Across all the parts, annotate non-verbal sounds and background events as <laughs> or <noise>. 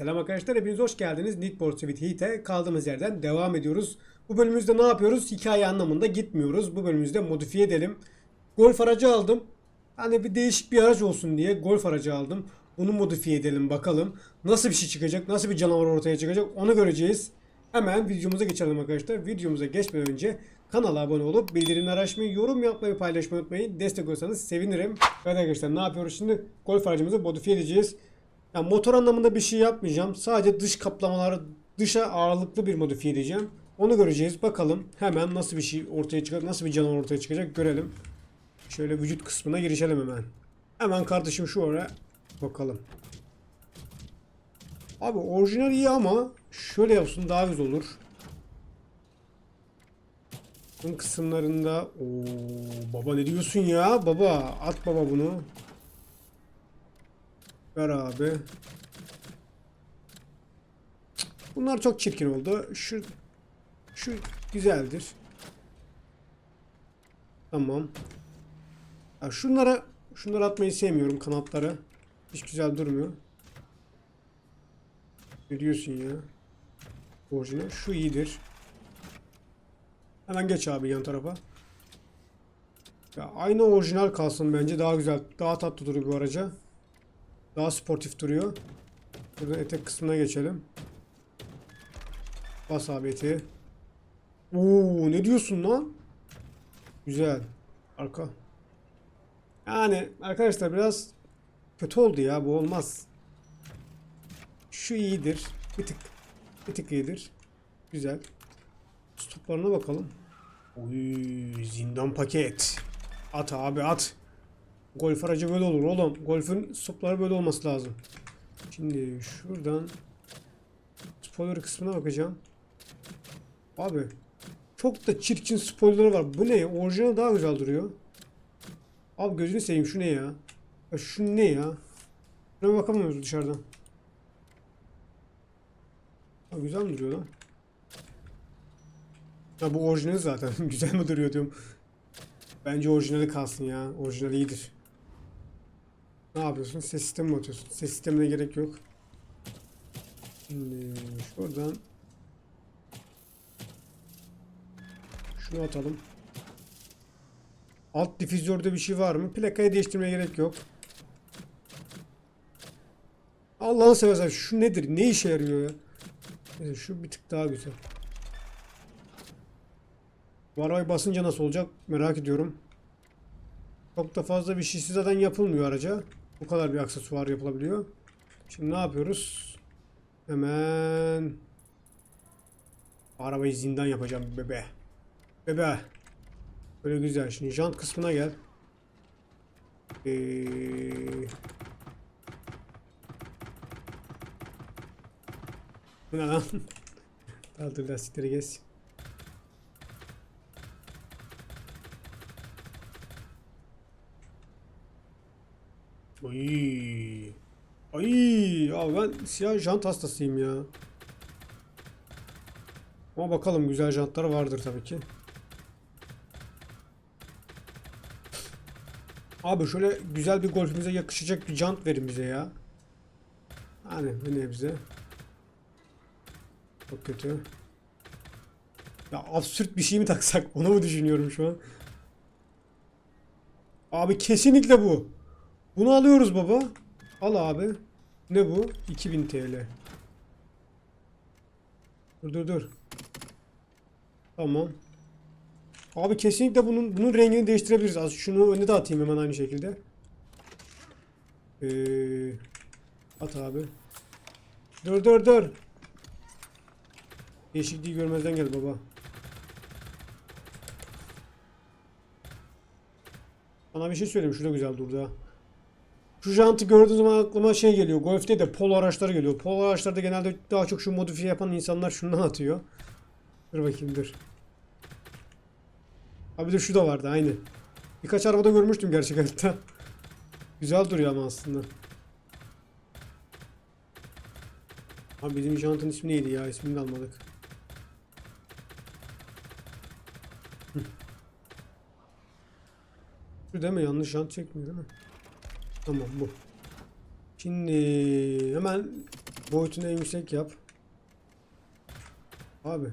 Selam arkadaşlar, hepiniz hoş geldiniz. Need for Heat'e kaldığımız yerden devam ediyoruz. Bu bölümümüzde ne yapıyoruz? Hikaye anlamında gitmiyoruz. Bu bölümümüzde modifiye edelim. Golf aracı aldım. Hani bir değişik bir araç olsun diye golf aracı aldım. Bunu modifiye edelim bakalım. Nasıl bir şey çıkacak, nasıl bir canavar ortaya çıkacak onu göreceğiz. Hemen videomuza geçelim arkadaşlar. Videomuza geçmeden önce kanala abone olup bildirimleri açmayı, yorum yapmayı, paylaşmayı unutmayın. Destek olursanız sevinirim. Evet arkadaşlar ne yapıyoruz şimdi? Golf aracımızı modifiye edeceğiz. Ya motor anlamında bir şey yapmayacağım. Sadece dış kaplamaları dışa ağırlıklı bir modifiye edeceğim. Onu göreceğiz. Bakalım hemen nasıl bir şey ortaya çıkacak, nasıl bir canavar ortaya çıkacak görelim. Şöyle vücut kısmına girişelim hemen. Hemen kardeşim şu oraya bakalım. Abi orijinal iyi ama şöyle yapsın daha güzel olur. Bunun kısımlarında Oo, baba ne diyorsun ya? Baba at baba bunu. Ver abi. Bunlar çok çirkin oldu. Şu şu güzeldir. Tamam. Ya şunlara şunları atmayı sevmiyorum kanatları. Hiç güzel durmuyor. Ne diyorsun ya? Orijinal. Şu iyidir. Hemen geç abi yan tarafa. Ya aynı orijinal kalsın bence daha güzel. Daha tatlı duruyor bu araca. Daha sportif duruyor. Buradan etek kısmına geçelim. Bas abi eteği. Oo ne diyorsun lan? Güzel. Arka. Yani arkadaşlar biraz kötü oldu ya bu olmaz. Şu iyidir. Bir tık. Bir tık iyidir. Güzel. Stoplarına bakalım. Oy zindan paket. At abi at. Golf aracı böyle olur oğlum. Golf'ün stopları böyle olması lazım. Şimdi şuradan spoiler kısmına bakacağım. Abi çok da çirkin spoilerları var. Bu ne? Orijinal daha güzel duruyor. Abi gözünü seveyim şu ne ya? ya şu ne ya? Şuna bakamıyoruz dışarıdan. Ha, güzel mi duruyor lan? Ya bu orijinal zaten. <laughs> güzel mi duruyor diyorum. Bence orijinali kalsın ya. Orijinal iyidir. Ne yapıyorsun? Ses sistemi mi atıyorsun? Ses sistemine gerek yok. Şimdi şuradan şunu atalım. Alt difüzörde bir şey var mı? Plakayı değiştirmeye gerek yok. Allah'ını seversen şu nedir? Ne işe yarıyor ya? Neyse, şu bir tık daha güzel. Bu arabayı basınca nasıl olacak merak ediyorum. Çok da fazla bir şey zaten yapılmıyor araca. Bu kadar bir aksesuar yapılabiliyor. Şimdi ne yapıyoruz? Hemen arabayı zindan yapacağım bebe. Bebe. Böyle güzel. Şimdi jant kısmına gel. Ee... Bu ne lan? <laughs> Kaldır lastikleri geç. Ay. Ay. Abi ben siyah jant hastasıyım ya. Ama bakalım güzel jantlar vardır tabii ki. Abi şöyle güzel bir golfümüze yakışacak bir jant verin bize ya. Hani ne bize? Çok kötü. Ya absürt bir şey mi taksak? Onu mu düşünüyorum şu an? Abi kesinlikle bu. Bunu alıyoruz baba. Al abi. Ne bu? 2000 TL. Dur dur dur. Tamam. Abi kesinlikle bunun bunun rengini değiştirebiliriz. Az şunu öne de atayım hemen aynı şekilde. Ee, at abi. Dur dur dur. Değişikliği görmezden gel baba. Sana bir şey söyleyeyim. Şurada güzel durdu. Şu jantı gördüğüm zaman aklıma şey geliyor. Golf'te de polo araçları geliyor. Polo araçlarda genelde daha çok şu modifiye yapan insanlar şundan atıyor. Dur bakayım dur. Abi de şu da vardı aynı. Birkaç arabada görmüştüm gerçek hayatta. Güzel duruyor ama aslında. Abi bizim jantın ismi neydi ya? İsmini de almadık. Şu değil mi? Yanlış jant çekmiyor değil mi? Tamam bu. Şimdi hemen Boyutunu en yüksek yap. Abi.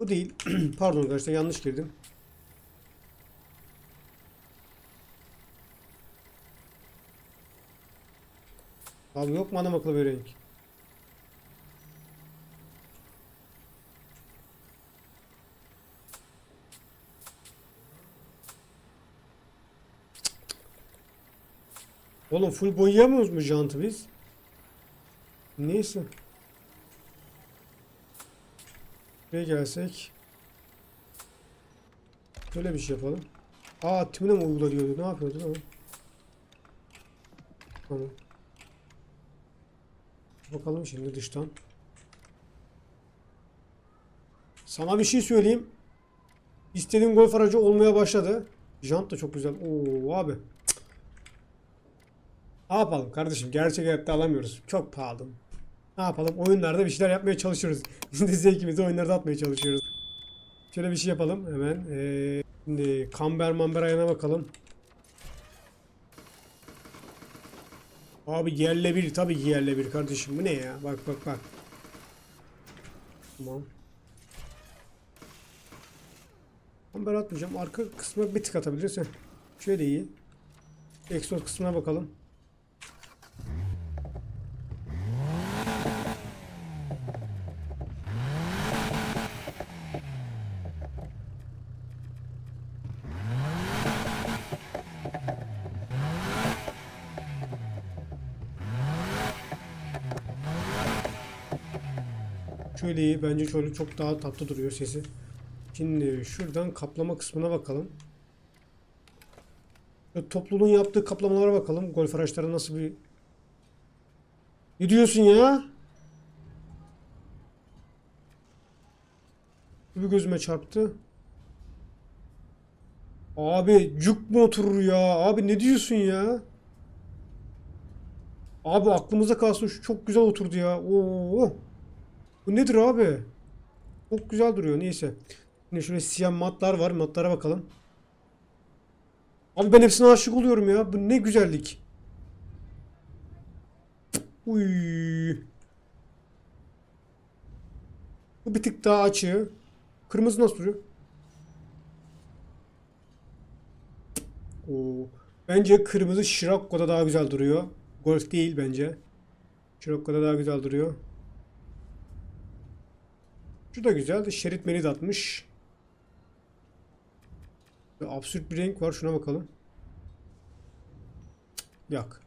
Bu değil. <clears throat> Pardon arkadaşlar yanlış girdim. Abi yok mu adam akıllı bir renk? Oğlum full boyayamıyoruz mu jantı biz? Neyse. Buraya gelsek. Böyle bir şey yapalım. Aa timine mi uygula diyordu. Ne yapıyordu lan? Tamam. Bakalım şimdi dıştan. Sana bir şey söyleyeyim. İstediğim golf aracı olmaya başladı. Jant da çok güzel. Oo abi. Ne yapalım kardeşim? Gerçek hayatta alamıyoruz. Çok pahalı. Ne yapalım? Oyunlarda bir şeyler yapmaya çalışıyoruz. <laughs> Biz zevkimizi oyunlarda atmaya çalışıyoruz. Şöyle bir şey yapalım hemen. Ee, şimdi kamber mamber ayağına bakalım. Abi yerle bir tabii ki yerle bir kardeşim. Bu ne ya? Bak bak bak. Tamam. Amber atmayacağım. Arka kısmına bir tık atabilirsen. Şöyle iyi. Exos kısmına bakalım. Şöyle iyi. Bence şöyle çok daha tatlı duruyor sesi. Şimdi şuradan kaplama kısmına bakalım. Şu topluluğun yaptığı kaplamalara bakalım. Golf araçları nasıl bir... Ne diyorsun ya? Bir gözüme çarptı. Abi cuk mu oturur ya? Abi ne diyorsun ya? Abi aklımıza kalsın şu çok güzel oturdu ya. Oo. Bu nedir abi? Çok güzel duruyor neyse. Yine şöyle siyah matlar var. Matlara bakalım. Abi ben hepsine aşık oluyorum ya. Bu ne güzellik. Uy. Bu bir tık daha açığı. Kırmızı nasıl duruyor? Oo. Bence kırmızı Scirocco'da daha güzel duruyor. Golf değil bence. Scirocco'da daha güzel duruyor. Şu da güzel. Şerit merit atmış. Ve absürt bir renk var. Şuna bakalım. Yok.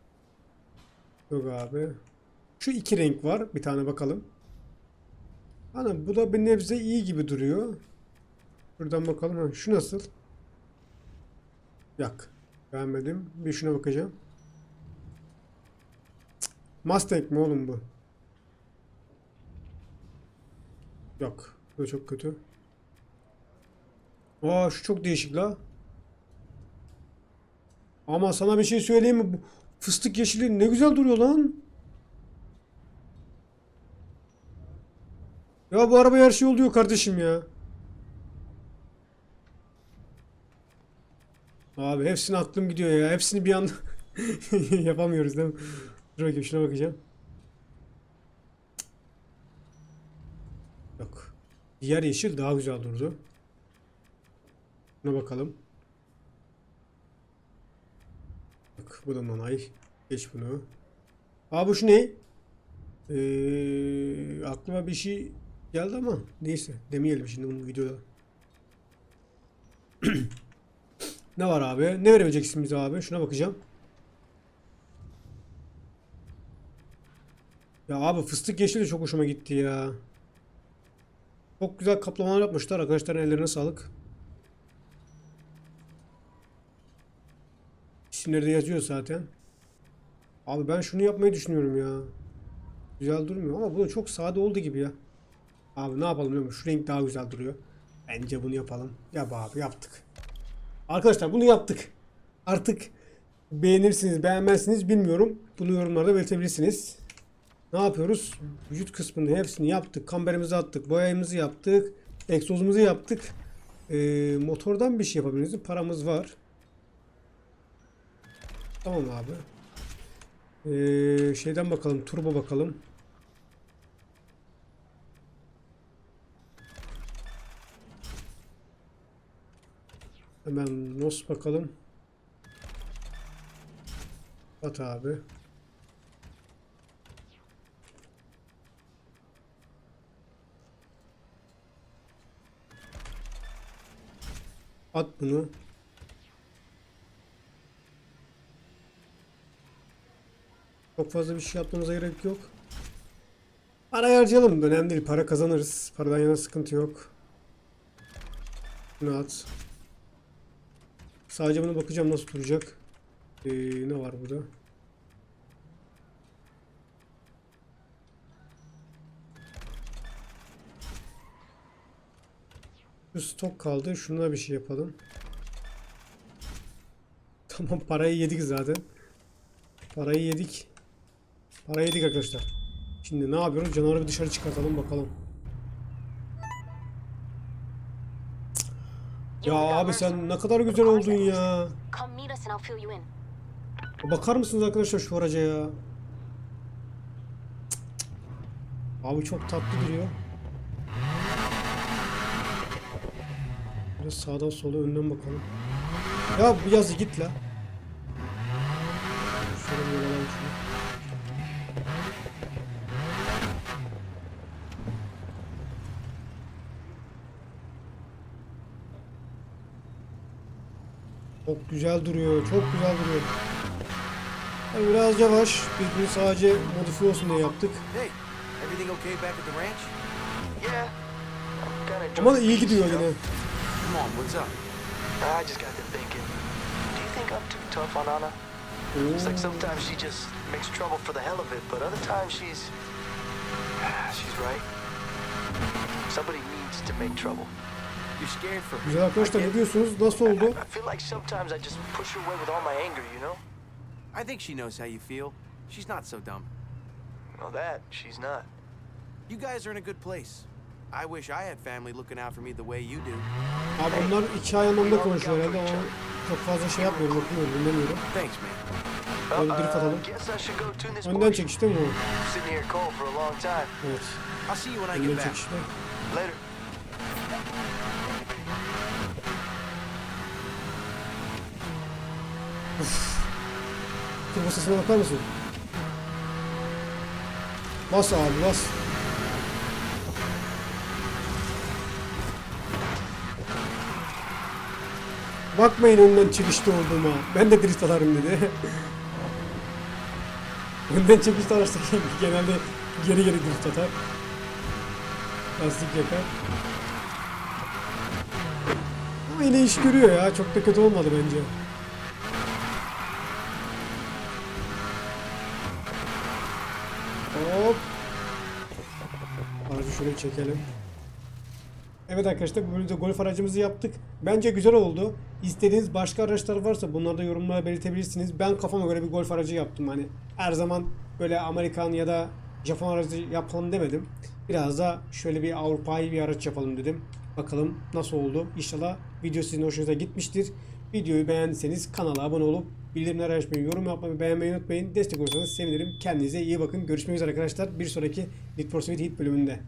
Yok abi. Şu iki renk var. Bir tane bakalım. Ana bu da bir nebze iyi gibi duruyor. Buradan bakalım. Ha, şu nasıl? Yok. Beğenmedim. Bir şuna bakacağım. Mustang mi oğlum bu? Yok. Bu da çok kötü. Aa şu çok değişik la. Ama sana bir şey söyleyeyim mi? Fıstık yeşili ne güzel duruyor lan. Ya bu araba her şey oluyor kardeşim ya. Abi hepsine aklım gidiyor ya. Hepsini bir anda <laughs> yapamıyoruz değil mi? Dur bakayım şuna bakacağım. Yok. Diğer yeşil daha güzel durdu. Buna bakalım. Bak bu da nanay. Geç bunu. Aa bu şu ne? Ee, aklıma bir şey geldi ama neyse demeyelim şimdi bunu videoda. <clears throat> ne var abi? Ne verebileceksin bize abi? Şuna bakacağım. Ya abi fıstık yeşili çok hoşuma gitti ya. Çok güzel kaplamalar yapmışlar. Arkadaşların ellerine sağlık. İsimleri de yazıyor zaten. Abi ben şunu yapmayı düşünüyorum ya. Güzel durmuyor ama bu da çok sade oldu gibi ya. Abi ne yapalım biliyor? Şu renk daha güzel duruyor. Bence bunu yapalım. Yap abi yaptık. Arkadaşlar bunu yaptık. Artık beğenirsiniz beğenmezsiniz bilmiyorum. Bunu yorumlarda belirtebilirsiniz. Ne yapıyoruz? Vücut kısmının hepsini yaptık. Kamberimizi attık. Boyayımızı yaptık. Egzozumuzu yaptık. Ee, motordan bir şey yapabiliriz. Paramız var. Tamam abi. Ee, şeyden bakalım. Turbo bakalım. Hemen NOS bakalım. At abi. At bunu. Çok fazla bir şey yapmamıza gerek yok. Para harcayalım. Önemli değil. Para kazanırız. Paradan yana sıkıntı yok. Bunu at. Sadece buna bakacağım nasıl duracak. Ee, ne var burada? Şu stok kaldı. Şuna bir şey yapalım. Tamam parayı yedik zaten. Parayı yedik. Parayı yedik arkadaşlar. Şimdi ne yapıyoruz? Canavarı bir dışarı çıkartalım bakalım. Ya abi sen ne kadar güzel oldun ya. Bakar mısınız arkadaşlar şu araca ya? Abi çok tatlı duruyor. Biraz sağdan sola önden bakalım. Ya bu yazı git la. Şöyle bir yola şunu. Çok güzel duruyor. Çok güzel duruyor. Yani biraz yavaş. Biz bunu sadece modifiye olsun diye yaptık. Ama iyi gidiyor yine. Know? Come on, what's up? I just got to thinking. Do you think I'm too tough on Anna? It's like sometimes she just makes trouble for the hell of it, but other times she's. <sighs> She's right. Somebody needs to make trouble. You're scared for her. Güzel arkadaşlar ne diyorsunuz? Nasıl oldu? I feel like sometimes I just push her away with all my anger, you know? I think she knows how you feel. She's not so dumb. Well, that, she's not. You guys are in a good place. I wish I had family looking out for me the way you do. Abi bunlar iki ay anlamda konuşuyor herhalde ama çok fazla şey yapmıyorum, okumuyorum, dinlemiyorum. Thanks, man. Böyle drift atalım. tune this Önden board. çekişte mi time. Evet. I'll see you when I Önden get back. çekişte. Later. Turbo sesine bakar mısın? Bas abi bas. Bakmayın önden çekişte olduğuma. Ben de drift atarım dedi. <laughs> önden çekişte araçta <laughs> genelde geri geri drift atar. Lastik yakar. Ama yine iş görüyor ya. Çok da kötü olmadı bence. Hop. Aracı şöyle çekelim. Evet arkadaşlar bu bölümde golf aracımızı yaptık. Bence güzel oldu. İstediğiniz başka araçlar varsa bunları da yorumlara belirtebilirsiniz. Ben kafama göre bir golf aracı yaptım. Hani her zaman böyle Amerikan ya da Japon aracı yapalım demedim. Biraz da şöyle bir Avrupa'yı bir araç yapalım dedim. Bakalım nasıl oldu. İnşallah video sizin hoşunuza gitmiştir. Videoyu beğendiyseniz kanala abone olup bildirimleri açmayı, yorum yapmayı, beğenmeyi unutmayın. Destek olursanız sevinirim. Kendinize iyi bakın. Görüşmek üzere arkadaşlar. Bir sonraki Need for Speed Heat bölümünde.